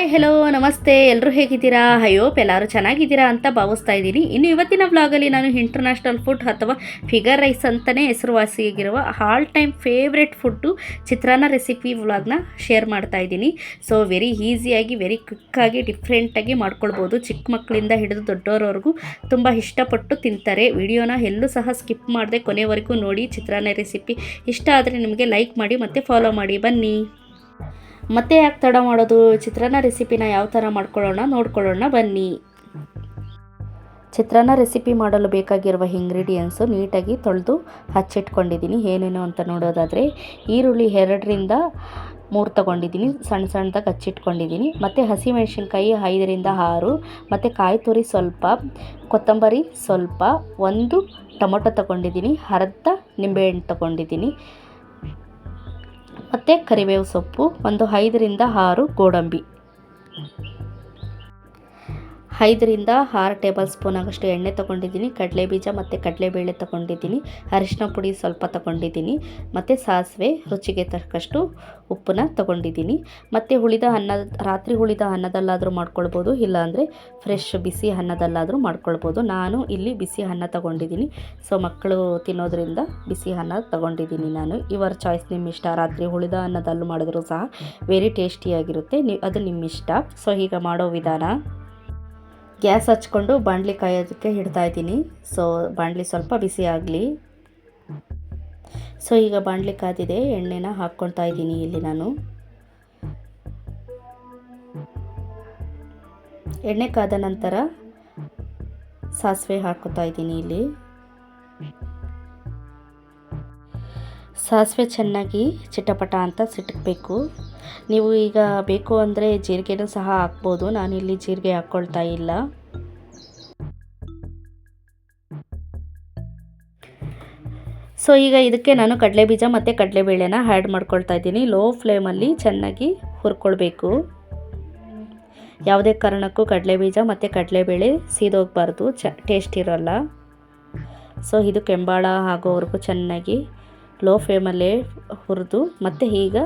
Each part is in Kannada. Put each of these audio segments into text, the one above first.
ಹಾಯ್ ಹೆಲೋ ನಮಸ್ತೆ. ಎಲ್ಲರೂ ಹೇಗಿದ್ದೀರಾ? ಅಯ್ಯೋ ಎಲ್ಲರೂ ಚೆನ್ನಾಗಿದ್ದೀರಾ ಅಂತ ಭಾವಿಸ್ತಾ ಇದ್ದೀನಿ. ಇನ್ನು ಇವತ್ತಿನ ವ್ಲಾಗಲ್ಲಿ ನಾನು ಇಂಟರ್ನ್ಯಾಷನಲ್ ಫುಡ್ ಅಥವಾ ಫಿಗರ್ ರೈಸ್ ಅಂತಲೇ ಹೆಸರುವಾಸಿಯಾಗಿರುವ ಆಲ್ ಟೈಮ್ ಫೇವ್ರೆಟ್ ಫುಡ್ಡು ಚಿತ್ರಾನ್ನ ರೆಸಿಪಿ ವ್ಲಾಗ್ನ ಶೇರ್ ಮಾಡ್ತಾ ಇದ್ದೀನಿ. ಸೊ ವೆರಿ ಈಸಿಯಾಗಿ ವೆರಿ ಕ್ವಿಕ್ಕಾಗಿ ಡಿಫ್ರೆಂಟಾಗಿ ಮಾಡ್ಕೊಳ್ಬೋದು. ಚಿಕ್ಕ ಮಕ್ಕಳಿಂದ ಹಿಡಿದು ದೊಡ್ಡವರವರೆಗೂ ತುಂಬ ಇಷ್ಟಪಟ್ಟು ತಿಂತಾರೆ. ವಿಡಿಯೋನ ಎಲ್ಲೂ ಸಹ ಸ್ಕಿಪ್ ಮಾಡದೆ ಕೊನೆವರೆಗೂ ನೋಡಿ ಚಿತ್ರಾನ್ನ ರೆಸಿಪಿ ಇಷ್ಟ ಆದರೆ ನಿಮಗೆ ಲೈಕ್ ಮಾಡಿ ಮತ್ತು ಫಾಲೋ ಮಾಡಿ. ಬನ್ನಿ. ಮತ್ತೆ ಯಾಕೆ ತಡ ಮಾಡೋದು? ಚಿತ್ರಾನ್ನ ರೆಸಿಪಿನ ಯಾವ ಥರ ಮಾಡ್ಕೊಳ್ಳೋಣ? ನೋಡ್ಕೊಳ್ಳೋಣ, ಬನ್ನಿ. ಚಿತ್ರಾನ್ನ ರೆಸಿಪಿ ಮಾಡಲು ಬೇಕಾಗಿರುವ ಇಂಗ್ರೀಡಿಯೆಂಟ್ಸು ನೀಟಾಗಿ ತೊಳೆದು ಹಚ್ಚಿಟ್ಕೊಂಡಿದ್ದೀನಿ. ಏನೇನು ಅಂತ ನೋಡೋದಾದರೆ, ಈರುಳ್ಳಿ ಎರಡರಿಂದ ಮೂರು ತಗೊಂಡಿದ್ದೀನಿ. ಸಣ್ಣ ಸಣ್ಣದಾಗಿ ಹಚ್ಚಿಟ್ಕೊಂಡಿದ್ದೀನಿ. ಮತ್ತು ಹಸಿಮೆಣಸಿನ್ಕಾಯಿ ಐದರಿಂದ ಆರು. ಮತ್ತು ಕಾಯಿ ತುರಿ ಸ್ವಲ್ಪ, ಕೊತ್ತಂಬರಿ ಸ್ವಲ್ಪ, ಒಂದು ಟೊಮೊಟೊ ತಗೊಂಡಿದ್ದೀನಿ. ಅರ್ಧ ನಿಂಬೆಹಣ್ಣು ತೊಗೊಂಡಿದ್ದೀನಿ. ಮತ್ತು ಕರಿಬೇವು ಸೊಪ್ಪು ಒಂದು ಐದರಿಂದ ಆರು ಗೋಡಂಬಿ. ಐದರಿಂದ ಆರು ಟೇಬಲ್ ಸ್ಪೂನ್ ಆಗಷ್ಟು ಎಣ್ಣೆ ತೊಗೊಂಡಿದ್ದೀನಿ, ಕಡಲೆ ಬೀಜ ಮತ್ತು ಕಡಲೆಬೇಳೆ ತೊಗೊಂಡಿದ್ದೀನಿ, ಅರಿಶಿನ ಪುಡಿ ಸ್ವಲ್ಪ ತೊಗೊಂಡಿದ್ದೀನಿ, ಮತ್ತು ಸಾಸಿವೆ ರುಚಿಗೆ ತಕ್ಕಷ್ಟು ಉಪ್ಪನ್ನ ತೊಗೊಂಡಿದ್ದೀನಿ, ಮತ್ತು ಉಳಿದ ಅನ್ನ, ರಾತ್ರಿ ಉಳಿದ ಅನ್ನದಲ್ಲಾದರೂ ಮಾಡ್ಕೊಳ್ಬೋದು, ಇಲ್ಲಾಂದರೆ ಫ್ರೆಶ್ ಬಿಸಿ ಅನ್ನದಲ್ಲಾದರೂ ಮಾಡ್ಕೊಳ್ಬೋದು. ನಾನು ಇಲ್ಲಿ ಬಿಸಿ ಅನ್ನ ತೊಗೊಂಡಿದ್ದೀನಿ ಸೊ ಮಕ್ಕಳು ತಿನ್ನೋದ್ರಿಂದ ಬಿಸಿ ಅನ್ನ ತೊಗೊಂಡಿದ್ದೀನಿ ನಾನು. ಇವರ ಚಾಯ್ಸ್ ನಿಮ್ಮ ಇಷ್ಟ ರಾತ್ರಿ ಉಳಿದ ಅನ್ನದಲ್ಲೂ ಮಾಡಿದ್ರು ಸಹ ವೆರಿ ಟೇಸ್ಟಿಯಾಗಿರುತ್ತೆ ನೀವು ಅದು ನಿಮ್ಮ ಇಷ್ಟ ಸೊ ಈಗ ಮಾಡೋ ವಿಧಾನ. ಗ್ಯಾಸ್ ಹಚ್ಕೊಂಡು ಬಾಣಲಿ ಕಾಯೋದಕ್ಕೆ ಹಿಡ್ತಾ ಇದ್ದೀನಿ. ಸೊ, ಬಾಣಲಿ ಸ್ವಲ್ಪ ಬಿಸಿ ಆಗಲಿ. ಸೊ, ಈಗ ಬಾಣಲಿ ಕಾದಿದೆ. ಎಣ್ಣೆನ ಹಾಕ್ಕೊಳ್ತಾ ಇದ್ದೀನಿ ಇಲ್ಲಿ ನಾನು. ಎಣ್ಣೆ ಕಾದ ನಂತರ ಸಾಸಿವೆ ಹಾಕೋತಾ ಇದ್ದೀನಿ ಇಲ್ಲಿ. ಸಾಸಿವೆ ಚೆನ್ನಾಗಿ ಚಿಟಪಟ ಅಂತ ಸಿಟಕಬೇಕು ನೀವು ಈಗ ಬೇಕು ಅಂದರೆ ಜೀರಿಗೆನೂ ಸಹ ಹಾಕ್ಬೋದು. ನಾನಿಲ್ಲಿ ಜೀರಿಗೆ ಹಾಕ್ಕೊಳ್ತಾ ಇಲ್ಲ. ಸೊ ಈಗ ಇದಕ್ಕೆ ನಾನು ಕಡಲೆ ಬೀಜ ಮತ್ತು ಕಡಲೆಬೇಳೆನ ಆ್ಯಡ್ ಮಾಡ್ಕೊಳ್ತಾ ಇದ್ದೀನಿ. ಲೋ ಫ್ಲೇಮಲ್ಲಿ ಚೆನ್ನಾಗಿ ಹುರ್ಕೊಳ್ಬೇಕು. ಯಾವುದೇ ಕಾರಣಕ್ಕೂ ಕಡಲೆ ಬೀಜ ಮತ್ತು ಕಡಲೆಬೇಳೆ ಸೀದೋಗಬಾರ್ದು. ಚ ಟೇಸ್ಟ್ ಇರೋಲ್ಲ. ಸೊ ಇದು ಕೆಂಬಾಳ ಆಗೋವರೆಗೂ ಚೆನ್ನಾಗಿ ಲೋ ಫ್ಲೇಮಲ್ಲೇ ಹುರಿದು ಮತ್ತು ಈಗ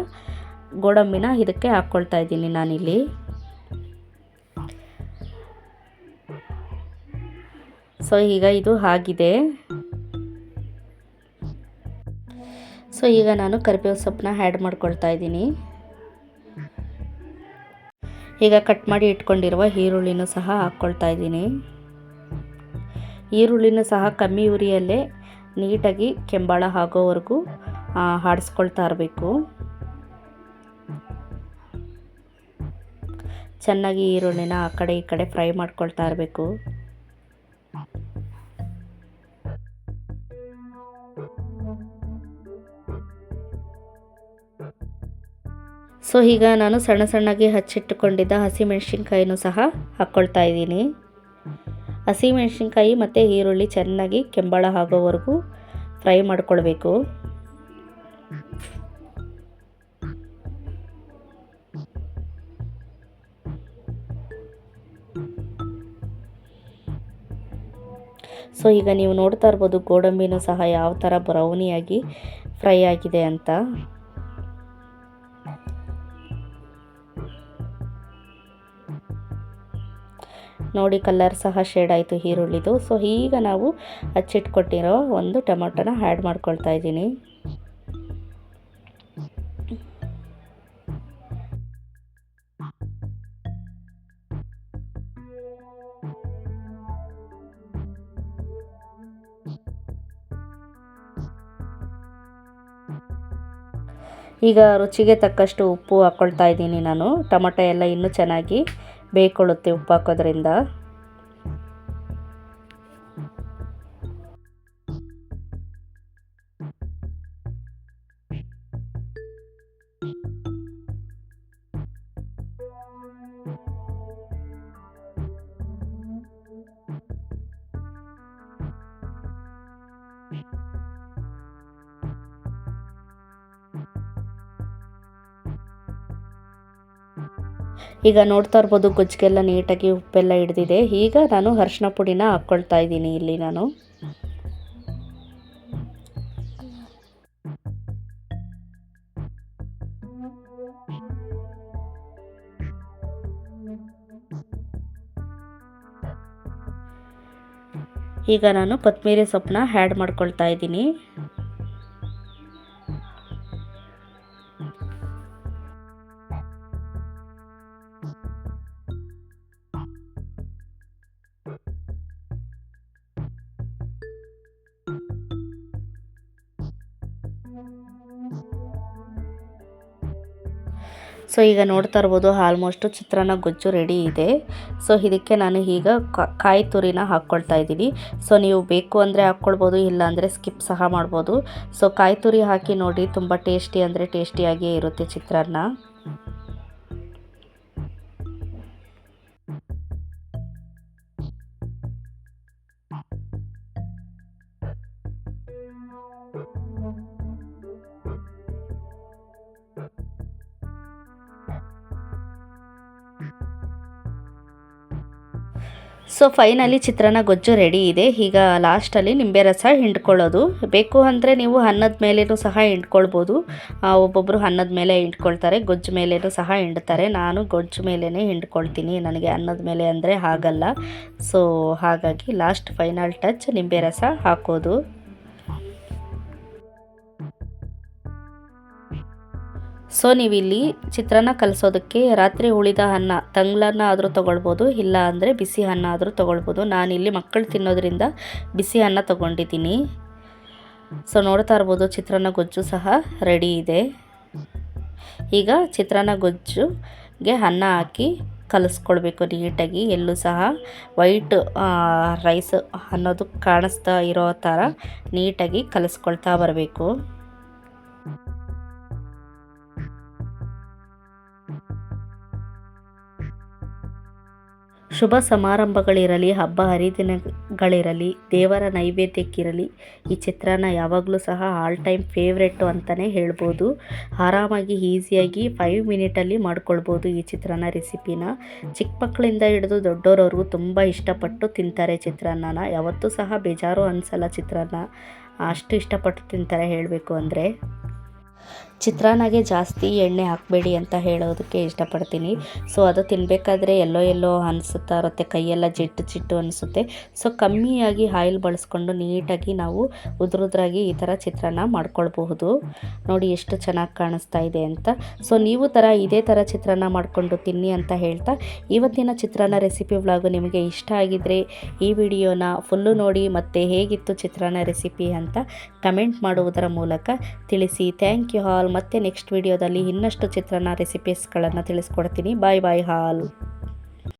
ಗೋಡಂಬಿನ ಇದಕ್ಕೆ ಹಾಕ್ಕೊಳ್ತಾ ಇದ್ದೀನಿ ನಾನಿಲ್ಲಿ. ಸೊ ಈಗ ಇದು ಆಗಿದೆ. ಸೊ ಈಗ ನಾನು ಕರಿಬೇವು ಸೊಪ್ಪನ್ನ ಆ್ಯಡ್ ಮಾಡ್ಕೊಳ್ತಾ ಇದ್ದೀನಿ. ಈಗ ಕಟ್ ಮಾಡಿ ಇಟ್ಕೊಂಡಿರುವ ಈರುಳ್ಳಿನೂ ಸಹ ಹಾಕ್ಕೊಳ್ತಾ ಇದ್ದೀನಿ. ಈರುಳ್ಳಿನೂ ಸಹ ಕಮ್ಮಿ ಉರಿಯಲ್ಲೇ ನೀಟಾಗಿ ಕೆಂಬಾಳ ಆಗೋವರೆಗೂ ಹಾಡಿಸ್ಕೊಳ್ತಾ ಇರಬೇಕು. ಚೆನ್ನಾಗಿ ಈರುಳ್ಳಿನ ಆ ಕಡೆ ಈ ಕಡೆ ಫ್ರೈ ಮಾಡ್ಕೊಳ್ತಾ ಇರಬೇಕು. ಸೊ, ಈಗ ನಾನು ಸಣ್ಣ ಸಣ್ಣಗೆ ಹಚ್ಚಿಟ್ಟುಕೊಂಡಿದ್ದ ಹಸಿಮೆಣಸಿನ್ಕಾಯಿನೂ ಸಹ ಹಾಕ್ಕೊಳ್ತಾ ಇದ್ದೀನಿ. ಹಸಿಮೆಣ್ಸಿನ್ಕಾಯಿ ಮತ್ತು ಈರುಳ್ಳಿ ಚೆನ್ನಾಗಿ ಕೆಂಬಳ ಆಗೋವರೆಗೂ ಫ್ರೈ ಮಾಡ್ಕೊಳ್ಬೇಕು. ಸೊ, ಈಗ ನೀವು ನೋಡ್ತಾ ಇರ್ಬೋದು ಗೋಡಂಬಿನೂ ಸಹ ಯಾವ ಥರ ಬ್ರೌನಿಯಾಗಿ ಫ್ರೈ ಆಗಿದೆ ಅಂತ. ನೋಡಿ ಕಲರ್ ಸಹ ಶೇಡ್ ಆಯಿತು ಈರುಳ್ಳಿದು. ಸೊ ಈಗ ನಾವು ಹಚ್ಚಿಟ್ಕೊಟ್ಟಿರೋ ಒಂದು ಟೊಮೊಟೊನ ಆ್ಯಡ್ ಮಾಡ್ಕೊಳ್ತಾ ಇದ್ದೀನಿ. ಈಗ ರುಚಿಗೆ ತಕ್ಕಷ್ಟು ಉಪ್ಪು ಹಾಕ್ಕೊಳ್ತಾ ಇದ್ದೀನಿ ನಾನು. ಟೊಮೊಟೊ ಎಲ್ಲ ಇನ್ನೂ ಚೆನ್ನಾಗಿ ಬೇಯ್ಕೊಳ್ಳುತ್ತೆ ಉಪ್ಪು ಈಗ ನೋಡ್ತಾ ಇರ್ಬೋದು ಗೊಜ್ಜಿಗೆಲ್ಲ ನೀಟಾಗಿ ಉಪ್ಪೆಲ್ಲ ಹಿಡ್ದಿದೆ. ಈಗ ನಾನು ಅರ್ಶಿನ ಪುಡಿನ ಹಾಕ್ಕೊಳ್ತಾ ಇದ್ದೀನಿ ಇಲ್ಲಿ ನಾನು. ಈಗ ನಾನು ಕೊತ್ತಂಬರಿ ಸೊಪ್ಪನ್ನ ಆ್ಯಡ್ ಮಾಡ್ಕೊಳ್ತಾ ಇದ್ದೀನಿ. ಸೊ, ಈಗ ನೋಡ್ತಾ ಇರ್ಬೋದು ಆಲ್ಮೋಸ್ಟು ಚಿತ್ರಾನ್ನ ಗೊಜ್ಜು ರೆಡಿ ಇದೆ. ಸೊ ಇದಕ್ಕೆ ನಾನು ಈಗ ಕಾಯಿ ತುರಿನ ಹಾಕ್ಕೊಳ್ತಾ ಇದ್ದೀನಿ. ಸೊ ನೀವು ಬೇಕು ಅಂದರೆ ಹಾಕ್ಕೊಳ್ಬೋದು, ಇಲ್ಲ ಅಂದರೆ ಸ್ಕಿಪ್ ಸಹ ಮಾಡ್ಬೋದು. ಸೊ ಕಾಯಿ ತುರಿ ಹಾಕಿ ನೋಡಿ, ತುಂಬ ಟೇಸ್ಟಿ ಅಂದರೆ ಟೇಸ್ಟಿಯಾಗಿಯೇ ಇರುತ್ತೆ ಚಿತ್ರಾನ್ನ. ಸೊ ಫೈನಲಿ ಚಿತ್ರಾನ್ನ ಗೊಜ್ಜು ರೆಡಿ ಇದೆ. ಈಗ ಲಾಸ್ಟಲ್ಲಿ ನಿಂಬೆ ರಸ ಹಿಂಡ್ಕೊಳ್ಳೋದು. ಬೇಕು ಅಂದರೆ ನೀವು ಅನ್ನದ ಮೇಲೇನೂ ಸಹ ಹಿಂಡ್ಕೊಳ್ಬೋದು. ಒಬ್ಬೊಬ್ಬರು ಅನ್ನದ ಮೇಲೆ ಹಿಂಡ್ಕೊಳ್ತಾರೆ, ಗೊಜ್ಜು ಮೇಲೇನೂ ಸಹ ಹಿಂಡ್ತಾರೆ. ನಾನು ಗೊಜ್ಜು ಮೇಲೇ ಹಿಂಡ್ಕೊಳ್ತೀನಿ. ನನಗೆ ಅನ್ನದ ಮೇಲೆ ಅಂದರೆ ಆಗಲ್ಲ ಸೊ ಹಾಗಾಗಿ ಲಾಸ್ಟ್ ಫೈನಲ್ ಟಚ್ ನಿಂಬೆ ರಸ ಹಾಕೋದು. ಸೊ ನೀವಿಲ್ಲಿ ಚಿತ್ರಾನ್ನ ಕಲಿಸೋದಕ್ಕೆ ರಾತ್ರಿ ಉಳಿದ ಅನ್ನ, ತಂಗ್ಳನ್ನ ಆದರೂ ತೊಗೊಳ್ಬೋದು, ಇಲ್ಲ ಅಂದರೆ ಬಿಸಿ ಅನ್ನ ಆದರೂ ತೊಗೊಳ್ಬೋದು. ನಾನಿಲ್ಲಿ ಮಕ್ಕಳು ತಿನ್ನೋದ್ರಿಂದ ಬಿಸಿ ಅನ್ನ ತೊಗೊಂಡಿದ್ದೀನಿ. ಸೊ ನೋಡ್ತಾ ಇರ್ಬೋದು, ಚಿತ್ರಾನ್ನ ಗೊಜ್ಜು ಸಹ ರೆಡಿ ಇದೆ. ಈಗ ಚಿತ್ರಾನ್ನ ಗೊಜ್ಜುಗೆ ಅನ್ನ ಹಾಕಿ ಕಲಿಸ್ಕೊಳ್ಬೇಕು ನೀಟಾಗಿ. ಎಲ್ಲೂ ಸಹ ವೈಟ್ ರೈಸ್ ಅನ್ನೋದು ಕಾಣಿಸ್ತಾ ಇರೋ ಥರ ನೀಟಾಗಿ ಕಲಿಸ್ಕೊಳ್ತಾ ಬರಬೇಕು. ಶುಭ ಸಮಾರಂಭಗಳಿರಲಿ, ಹಬ್ಬ ಹರಿದಿನಗಳಿರಲಿ, ದೇವರ ನೈವೇದ್ಯಕ್ಕಿರಲಿ, ಈ ಚಿತ್ರಾನ್ನ ಯಾವಾಗಲೂ ಸಹ ಆಲ್ ಟೈಮ್ ಫೇವ್ರೆಟ್ಟು ಅಂತಲೇ ಹೇಳ್ಬೋದು. ಆರಾಮಾಗಿ ಈಸಿಯಾಗಿ ಫೈವ್ ಮಿನಿಟಲ್ಲಿ ಮಾಡ್ಕೊಳ್ಬೋದು ಈ ಚಿತ್ರಾನ್ನ ರೆಸಿಪಿನ ಚಿಕ್ಕ ಮಕ್ಕಳಿಂದ ಹಿಡಿದು ದೊಡ್ಡೋರವ್ರಿಗೂ ತುಂಬ ಇಷ್ಟಪಟ್ಟು ತಿಂತಾರೆ ಚಿತ್ರಾನ್ನನ. ಯಾವತ್ತೂ ಸಹ ಬೇಜಾರು ಅನಿಸಲ್ಲ ಚಿತ್ರಾನ್ನ. ಅಷ್ಟು ಇಷ್ಟಪಟ್ಟು ತಿಂತಾರೆ ಹೇಳಬೇಕು ಅಂದರೆ. ಚಿತ್ರಾನ್ನಗೆ ಜಾಸ್ತಿ ಎಣ್ಣೆ ಹಾಕಬೇಡಿ ಅಂತ ಹೇಳೋದಕ್ಕೆ ಇಷ್ಟಪಡ್ತೀನಿ. ಸೊ ಅದು ತಿನ್ನಬೇಕಾದ್ರೆ ಎಲ್ಲೋ ಎಲ್ಲೋ ಅನಿಸುತ್ತಾ ಇರುತ್ತೆ. ಕೈಯೆಲ್ಲ ಜಿಟ್ಟು ಜಿಟ್ಟು ಅನಿಸುತ್ತೆ. ಸೊ ಕಮ್ಮಿಯಾಗಿ ಆಯಿಲ್ ಬಳಸ್ಕೊಂಡು ನೀಟಾಗಿ ನಾವು ಉದುರುದ್ರಾಗಿ ಈ ಥರ ಚಿತ್ರಾನ್ನ ಮಾಡ್ಕೊಳ್ಬಹುದು. ನೋಡಿ ಎಷ್ಟು ಚೆನ್ನಾಗಿ ಕಾಣಿಸ್ತಾ ಇದೆ ಅಂತ. ಸೊ ನೀವು ಥರ ಇದೇ ಥರ ಚಿತ್ರಾನ್ನ ಮಾಡಿಕೊಂಡು ತಿನ್ನಿ ಅಂತ ಹೇಳ್ತಾ ಇವತ್ತಿನ ಚಿತ್ರಾನ್ನ ರೆಸಿಪಿ ವ್ಲಾಗು ನಿಮಗೆ ಇಷ್ಟ ಆಗಿದ್ದರೆ ಈ ವಿಡಿಯೋನ ಫುಲ್ಲು ನೋಡಿ ಮತ್ತು ಹೇಗಿತ್ತು ಚಿತ್ರಾನ್ನ ರೆಸಿಪಿ ಅಂತ ಕಮೆಂಟ್ ಮಾಡುವುದರ ಮೂಲಕ ತಿಳಿಸಿ. ಥ್ಯಾಂಕ್ ಯು ಹಾಲ್ ಮತ್ತೆ ನೆಕ್ಸ್ಟ್ ವಿಡಿಯೋದಲ್ಲಿ ಇನ್ನಷ್ಟು ಚಿತ್ರಾನ್ನ ರೆಸಿಪೀಸ್ಗಳನ್ನು ತಿಳಿಸ್ಕೊಡ್ತೀನಿ. ಬಾಯ್ ಬಾಯ್ ಹಾಲ್.